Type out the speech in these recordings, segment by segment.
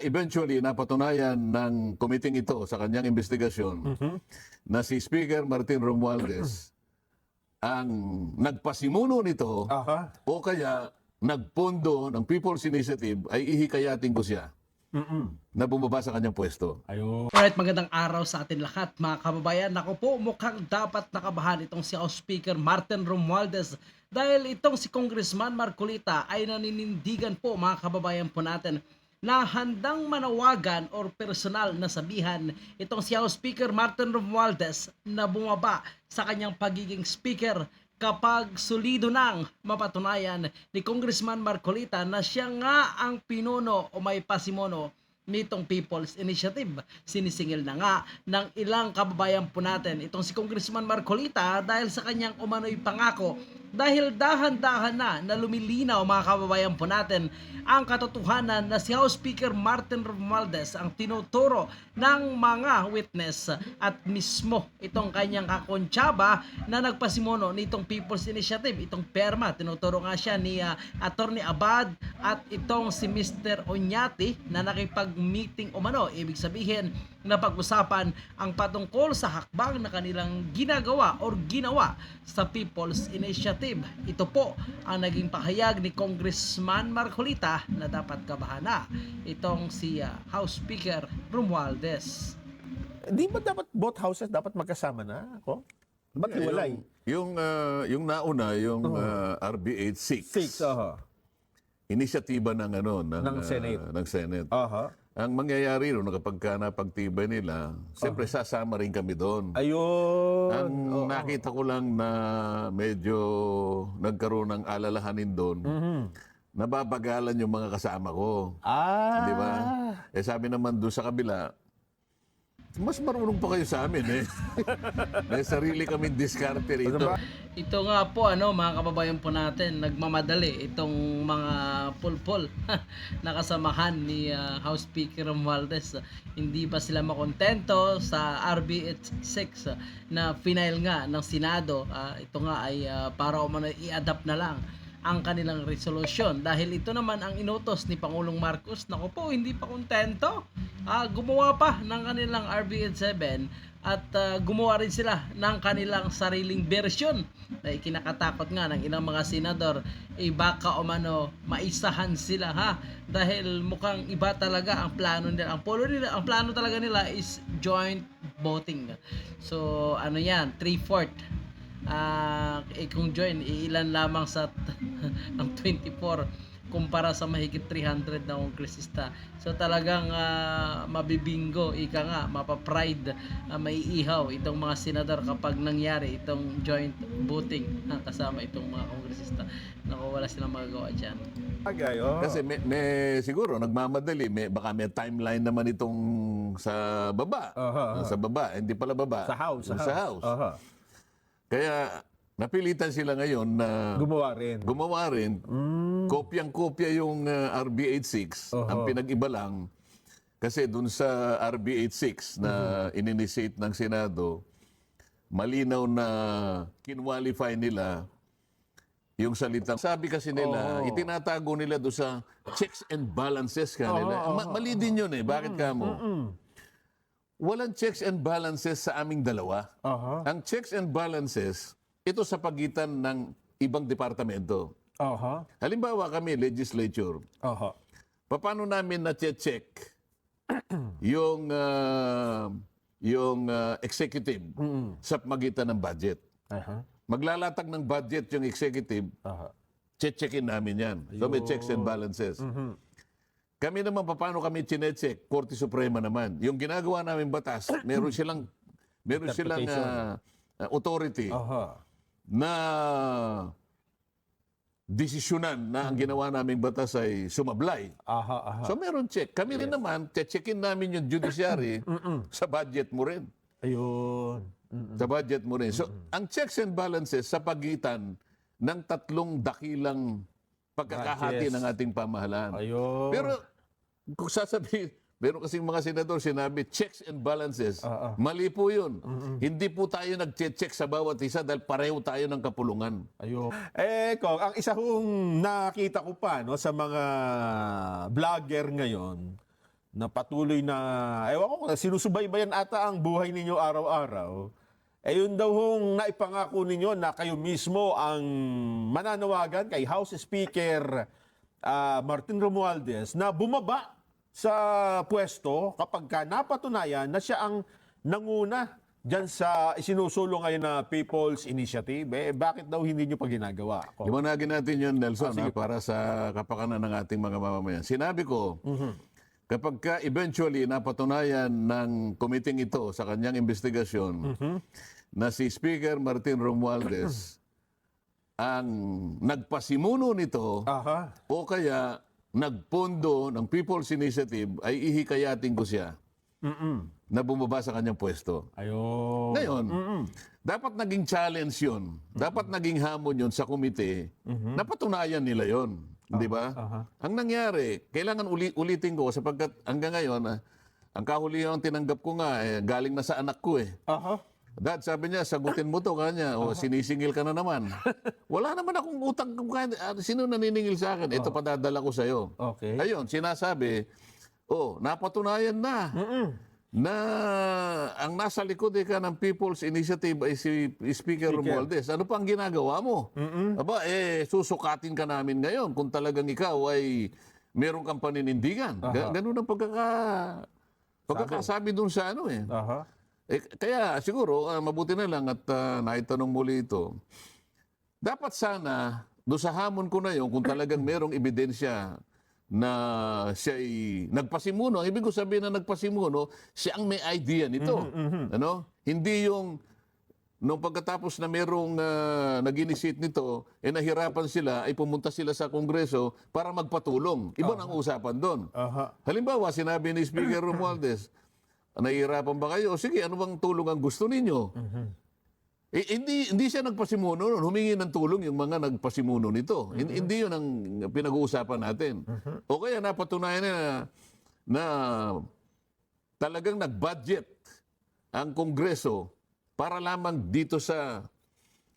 Eventually, napatunayan ng committee ito sa kanyang investigasyon na si Speaker Martin Romualdez ang nagpasimuno nito Aha. o kaya nagpondo ng People's Initiative ay ihikayatin ko siya na bumaba sa kanyang pwesto. Ayun. Alright, magandang araw sa atin lahat mga kababayan. Ako po, mukhang dapat nakabahan itong si House Speaker Martin Romualdez dahil itong si Congressman Marcolita ay naninindigan po mga kababayan po natin na handang manawagan or personal na sabihan itong si House Speaker Martin Romualdez na bumaba sa kanyang pagiging speaker kapag solido nang mapatunayan ni Congressman Marcolita na siya nga ang pinuno o may pasimono nitong People's Initiative. Sinisingil na nga ng ilang kababayan po natin itong si Congressman Marcolita dahil sa kanyang umano'y pangako dahil dahan-dahan na na lumilinaw mga kababayan po natin ang katotohanan na si House Speaker Martin Romualdez ang tinuturo ng mga witness at mismo itong kanyang kakontsaba na nagpasimono nitong People's Initiative, itong PERMA. Tinuturo nga siya ni uh, Attorney Abad at itong si Mr. Onyati na nakipag-meeting umano. Ibig sabihin na pag-usapan ang patungkol sa hakbang na kanilang ginagawa or ginawa sa People's Initiative. Ito po ang naging pahayag ni Congressman Marcolita na dapat kabahana itong si uh, House Speaker Romualdez. Di ba dapat both houses dapat magkasama na ako? Ba't hiwalay? Yung, yung, ah, yung nauna, yung ah, RB 86. Six, aha. Inisyatiba ng ano ng, Ng ah, Senate. ng Senate. Aha. Ang mangyayari ron kapag ka napagtibay nila, siyempre sasama rin kami doon. Ayun. Ang nakita ko lang na medyo nagkaroon ng alalahanin doon, nababagalan yung mga kasama ko. Ah. Di ba? Eh sabi naman doon sa kabila, mas marunong pa kayo sa amin eh. May sarili kaming diskarte rito. Ito nga po ano mga kababayan po natin nagmamadali itong mga pulpol na kasamahan ni ah, House Speaker Romualdez. Hindi pa sila makontento sa RB 6 na final nga ng Senado. Ah, ito nga ay ah, para umano i-adapt na lang ang kanilang resolution dahil ito naman ang inutos ni Pangulong Marcos. Nako po hindi pa kontento. Ah, gumawa pa ng kanilang RB7 at ah, gumawa rin sila ng kanilang sariling version na ikinakatakot nga ng ilang mga senador. Eh baka umano maisahan sila ha? Dahil mukhang iba talaga ang plano nila. Ang polo nila ang plano talaga nila is joint voting. So ano yan? 3/4 Ah, eh, kung join, ilan lamang sa ang 24 kumpara sa mahigit 300 na kongresista. So talagang ah, mabibingo, ika nga, mapapride, uh, maiihaw itong mga senador kapag nangyari itong joint voting ah, kasama itong mga kongresista. Naku, wala silang magagawa dyan. Bagay, oh. Kasi may, may siguro nagmamadali, may baka may timeline naman itong sa baba. Aha. Sa baba, hindi pala baba. Sa house. Sa house. Aha. Kaya napilitan sila ngayon na Gumawa rin. gumawa rin. Mm. Kopyang-kopya yung uh, RB86. Oho. Ang pinag-iba lang, kasi dun sa RB86 na Mm-hmm. ininitiate ng Senado, malinaw na kinwalify nila yung salitang. Sabi kasi nila, Oo. itinatago nila doon sa checks and balances kanila. Ma- mali din yun eh. Bakit ka mo? Walang checks and balances sa aming dalawa. Aha. Ang checks and balances, ito sa pagitan ng ibang departamento. Aha. Halimbawa kami, legislature, Aha. paano namin na-check yung ah, yung ah, executive sa pagitan ng budget? Aha. Maglalatag ng budget yung executive, Aha. check-checkin namin yan. So may checks and balances. Kami naman, paano kami chinecheck? Korte Suprema naman. Yung ginagawa namin batas, meron silang meron silang ah, authority Aha. na desisyonan na ang ginawa naming batas ay sumablay. Aha. Aha. So meron check. Kami rin naman, checkin namin yung judiciary sa budget mo rin. Ayun. Mm. Sa budget mo rin. So ang checks and balances sa pagitan ng tatlong dakilang pagkakahati Budgets. ng ating pamahalaan. Ayun. Pero kung sasabihin, meron kasing mga senador sinabi, checks and balances. Ah, ah. Mali po yun. Hindi po tayo nag-check sa bawat isa dahil pareho tayo ng kapulungan. Ayun. Eh, Kong, ang isa kong nakita ko pa no, sa mga vlogger ngayon, na patuloy na, ewan ko, sinusubaybayan ata ang buhay ninyo araw-araw, eh yun daw hong naipangako ninyo na kayo mismo ang mananawagan kay House Speaker ah, Martin Romualdez na bumaba sa pwesto kapag ka napatunayan na siya ang nanguna dyan sa isinusulong ngayon na People's Initiative. Eh, bakit daw hindi nyo pa ginagawa? Liwanagin natin yun, Nelson, Ah, ha, para sa kapakanan ng ating mga mamamayan. Sinabi ko, kapag ka eventually napatunayan ng committee ito sa kanyang investigasyon na si Speaker Martin Romualdez ang nagpasimuno nito Aha. o kaya nagpondo ng People's Initiative ay ihikayatin ko siya na bumaba sa kanyang pwesto. Ayun. Ngayon, dapat naging challenge yun. Dapat naging hamon yun sa komite. Napatunayan nila yun. Di ba? Ang nangyari, kailangan uli, ulitin ko sapagkat hanggang ngayon, ah, ang kahulihan ang tinanggap ko nga, eh, galing na sa anak ko eh. Aha. Dad, sabi niya, sagutin mo to kanya. O, sinisingil ka na naman. Wala naman akong utang. ah, Sino naniningil sa akin? Ito padadala ko sa'yo. Okay. Ayun, sinasabi, oh, napatunayan na na ang nasa likod ka ng People's Initiative ay si Speaker Romualdez. Ano pa ang ginagawa mo? Aba, eh, susukatin ka namin ngayon kung talagang ikaw ay meron kang paninindigan. Ga- ganun ang pagkaka, pagkakasabi dun sa ano eh. Aha. Eh, kaya siguro, ah, mabuti na lang at ah, naitanong muli ito. Dapat sana, do sa hamon ko na yun, kung talagang merong ebidensya na siya ay nagpasimuno. Ang ibig ko sabihin na nagpasimuno, siya ang may idea nito. Ano? Hindi yung nung pagkatapos na merong uh, nag-initiate nito, eh nahirapan sila, ay pumunta sila sa Kongreso para magpatulong. Iba ang usapan doon. Aha. Halimbawa, sinabi ni Speaker Romualdez, nahihirapan ba kayo? Sige, ano bang tulong ang gusto ninyo? Eh, hindi, hindi siya nagpasimuno nun. Humingi ng tulong yung mga nagpasimuno nito. Hin- Hindi yun ang pinag-uusapan natin. O kaya napatunayan na, na talagang nag-budget ang Kongreso para lamang dito sa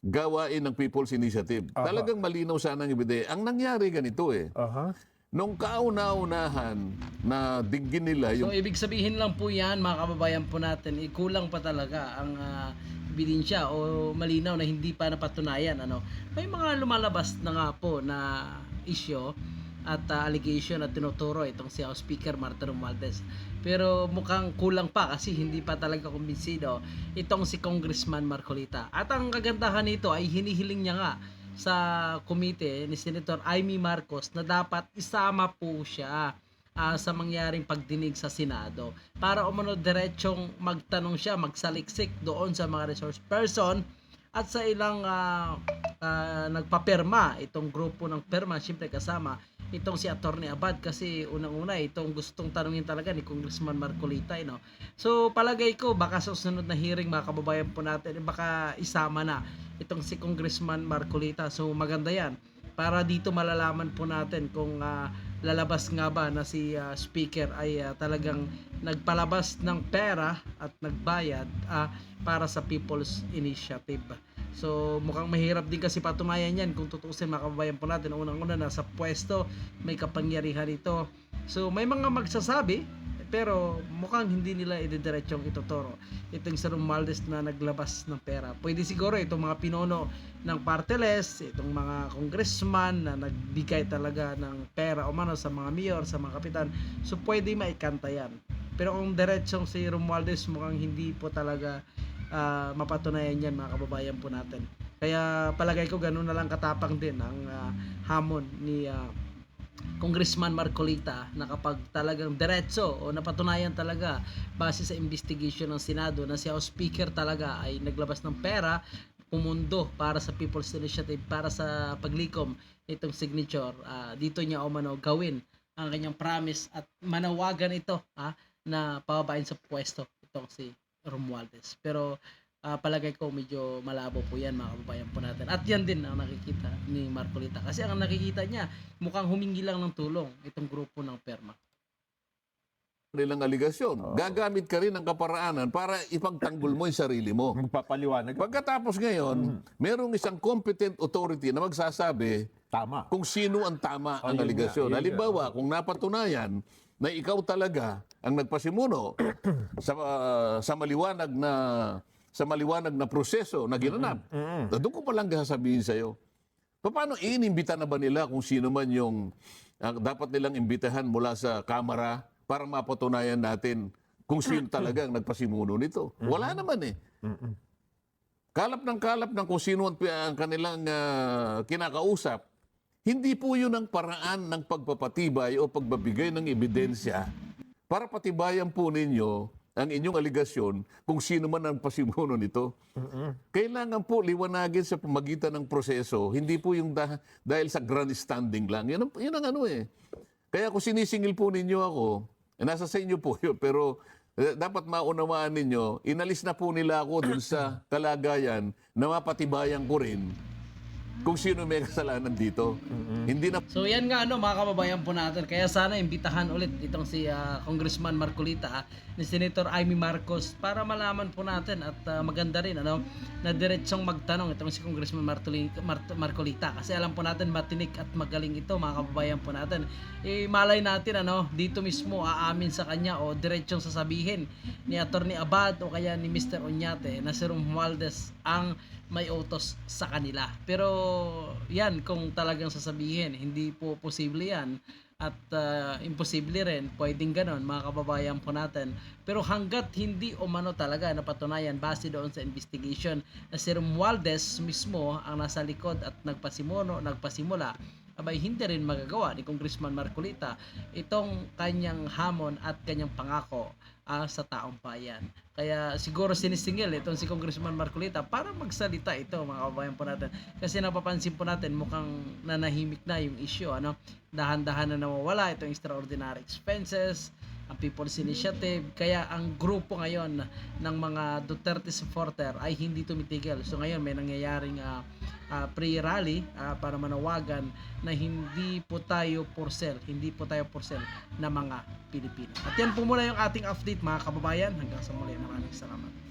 gawain ng People's Initiative. Talagang malinaw sana ang ibide. Ang nangyari ganito eh. Aha. Nung kauna-unahan na dinggin nila yung So ibig sabihin lang po yan mga kababayan po natin, ikulang pa talaga ang uh, ebidensya o malinaw na hindi pa napatunayan. Ano? May mga lumalabas na nga po na issue at uh, allegation at tinuturo itong si House Speaker Martin Romualdez. Pero mukhang kulang pa kasi hindi pa talaga kumbinsido itong si Congressman Marcolita. At ang kagandahan nito ay hinihiling niya nga sa komite ni Senator Amy Marcos na dapat isama po siya ah, sa mangyaring pagdinig sa Senado para umano diretsong magtanong siya, magsaliksik doon sa mga resource person at sa ilang ah, ah, nagpapirma itong grupo ng perma, siyempre kasama itong si Attorney Abad kasi unang-una itong gustong tanungin talaga ni Congressman Marcolita eh, no? So palagay ko baka sa sunod na hearing mga kababayan po natin eh, baka isama na itong si Congressman Marcolita. So maganda yan para dito malalaman po natin kung ah, lalabas nga ba na si ah, speaker ay ah, talagang nagpalabas ng pera at nagbayad ah, para sa People's Initiative. So mukhang mahirap din kasi patunayan yan kung tutuusin mga kababayan po natin. Unang-una nasa pwesto, may kapangyarihan ito. So may mga magsasabi pero mukhang hindi nila ididiretsong ituturo. Itong si Romualdez na naglabas ng pera. Pwede siguro itong mga pinono ng parteles, itong mga congressman na nagbigay talaga ng pera o mano sa mga mayor, sa mga kapitan. So pwede maikanta yan. Pero kung diretsong si Romualdez mukhang hindi po talaga ah, mapatunayan yan mga kababayan po natin. Kaya palagay ko ganun na lang katapang din ang ah, hamon ni ah, Congressman Marcolita na kapag talagang diretso o napatunayan talaga base sa investigation ng Senado na si House Speaker talaga ay naglabas ng pera pumundo para sa People's Initiative para sa paglikom itong signature. Ah, dito niya umano gawin ang kanyang promise at manawagan ito ah, na pababain sa pwesto itong si Romualdez. Pero ah, palagay ko medyo malabo po yan mga kababayan po natin. At yan din ang nakikita ni Marcolita kasi ang nakikita niya mukhang humingi lang ng tulong itong grupo ng perma nilang aligasyon. Gagamit ka rin ng kaparaanan para ipagtanggol mo yung sarili mo. Magpapaliwanag. Pagkatapos ngayon, merong isang competent authority na magsasabi Tama. kung sino ang tama ang Ayun aligasyon. nga, yun nga. Halimbawa, kung napatunayan na ikaw talaga ang nagpasimuno sa ah, sa maliwanag na sa maliwanag na proseso na ginanap. Na Doon ko pa lang sasabihin sa iyo. Paano inimbita na ba nila kung sino man yung ah, dapat nilang imbitahan mula sa kamera para mapatunayan natin kung sino talaga ang nagpasimuno nito? Wala naman eh. Kalap ng kalap ng kung sino ang, ang kanilang ah, kinakausap. Hindi po yun ang paraan ng pagpapatibay o pagbabigay ng ebidensya para patibayan po ninyo ang inyong aligasyon kung sino man ang pasimuno nito. Kailangan po liwanagin sa pamagitan ng proseso, hindi po yung dah- dahil sa grandstanding lang. Yun ang, yun ang ano eh. Kaya kung sinisingil po ninyo ako, eh, nasa sa inyo po yun, pero eh, dapat maunawaan ninyo, inalis na po nila ako dun sa kalagayan na mapatibayan ko rin kung sino may kasalanan dito. Hindi na So yan nga ano mga kababayan po natin. Kaya sana imbitahan ulit itong si ah, Congressman Marcolita ah, ni Senator Amy Marcos para malaman po natin at ah, maganda rin ano na diretsong magtanong itong si Congressman Martoli- Mart- Marcolita kasi alam po natin matinik at magaling ito mga kababayan po natin. Eh malay natin ano dito mismo aamin sa kanya o diretsong sasabihin ni Attorney Abad o kaya ni Mr. Oñate na si Romualdez ang may utos sa kanila. Pero yan, kung talagang sasabihin, hindi po posible yan at ah, imposible rin, pwedeng ganon mga kababayan po natin. Pero hanggat hindi umano talaga napatunayan base doon sa investigation na si Romualdez mismo ang nasa likod at nagpasimuno, nagpasimula, abay hindi rin magagawa ni Congressman Marcolita itong kanyang hamon at kanyang pangako ah, sa taong bayan. Kaya siguro sinisingil itong si Congressman Marcolita para magsalita ito mga kababayan po natin. Kasi napapansin po natin mukhang nanahimik na yung issue. Ano? Dahan-dahan na nawawala itong extraordinary expenses, ang People's Initiative. Kaya ang grupo ngayon ng mga Duterte supporter ay hindi tumitigil. So ngayon may nangyayaring ah, ah, pre-rally ah, para manawagan na hindi po tayo for sale, hindi po tayo for sale na mga Pilipino. At yan po muna yung ating update mga kababayan. Hanggang sa muli, maraming salamat.